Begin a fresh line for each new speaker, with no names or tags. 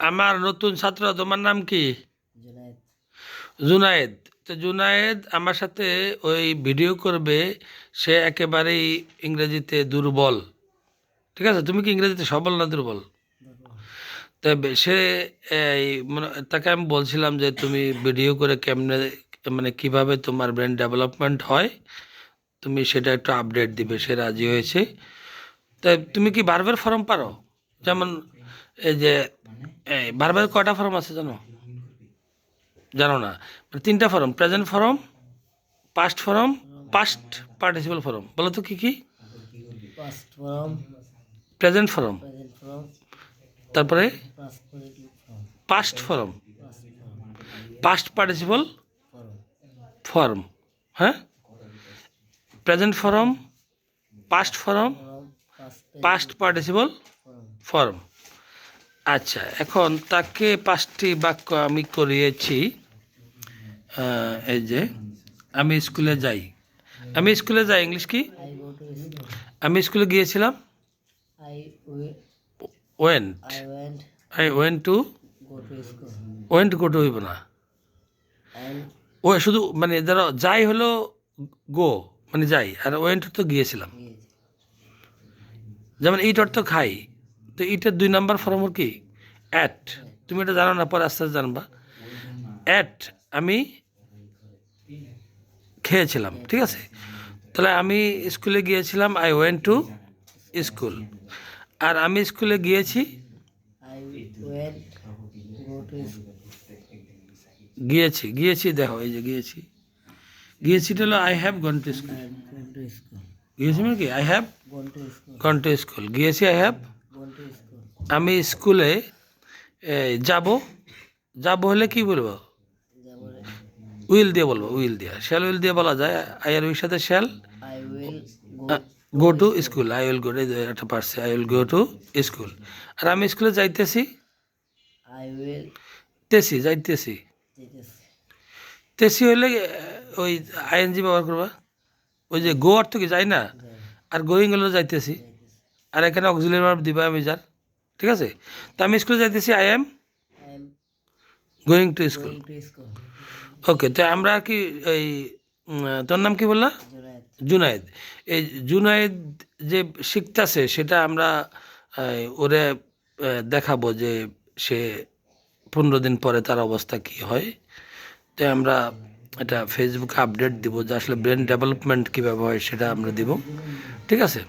আমার নতুন ছাত্র তোমার নাম কি?
জুনায়েদ।
জুনায়েদ। তো জুনায়েদ আমার সাথে ওই ভিডিও করবে সে একেবারেই ইংরেজিতে দুর্বল। ঠিক আছে? তুমি কি ইংরেজিতে সবল না দুর্বল? তবে সে এই মানে তাকে আমি বলছিলাম যে তুমি ভিডিও করে কেমনে মানে কীভাবে তোমার ব্রেন ডেভেলপমেন্ট হয় তুমি সেটা একটু আপডেট দিবে সে রাজি হয়েছে। তাই তুমি কি বারবার ফর্ম পারো? যেমন এই যে এই বারবার কয়টা ফর্ম আছে জানো? জানো না? মানে তিনটা form present form past form past participle form বলো তো কী কী? প্রেজেন্ট ফর্ম তারপরে?
Past form
past participle
form
হ্যাঁ present form past form
past
participle
form
আচ্ছা এখন তাকে পাঁচটি বাক্য আমি করিয়েছি। এই যে, আমি স্কুলে যাই। আমি স্কুলে যাই, ইংলিশ কি? আমি স্কুলে গিয়েছিলাম। Went.
I
went to, went go to হইব না। ও, শুধু মানে ধরো, যাই হলো গো মানে যাই, আর ওয়েন্ট তো গিয়েছিলাম। যেমন ইট অর্থ খাই। তো ইটের দুই নাম্বার ফর্ম কি? অ্যাট তুমি এটা জানো না, পরে আস্তে আস্তে জানবা। অ্যাট আমি খেয়েছিলাম, ঠিক আছে? তাহলে আমি স্কুলে গিয়েছিলাম আই ওয়েন্ট টু স্কুল আর আমি স্কুলে গিয়েছি গিয়েছি গিয়েছি, দেখো, এই যে গিয়েছি। গিয়েছি হলো I have gone to school গিয়েছি মানে কি? I have gone to school গিয়েছি আই হ্যাভ আমি স্কুলে যাব। যাব হলে কি বলব? উইল দিয়ে বলব উইল দিয়ে। শ্যাল উইল দিয়ে বলা যায় আই আর সাথে
I
go to school I will go একটা পারছে I will go to school. আর আমি স্কুলে যাইতেছি। তেসি যাইতেছি। তেসি আহ, ওই আইএনজি ব্যবহার করবা। ওই যে গো অর্থ কি যাই না? আর গোয়িং হলো যাইতেছি। আর এখানে অক্সিলিয়ারি ভার্ব দিবা আমি যার। ঠিক আছে? তা আমি স্কুলে যাইতেছি I am going to school okay তো আমরা কি এই তোর নাম কি বললা?
জুনায়েদ।
এই জুনায়েদ যে শিখতেছে সেটা আমরা ওরে দেখাবো যে সে পনেরো দিন পরে তার অবস্থা কি হয়। তো আমরা এটা ফেসবুকে আপডেট দিব যে আসলে ব্রেন ডেভেলপমেন্ট কীভাবে হয় সেটা আমরা দিব। ঠিক আছে?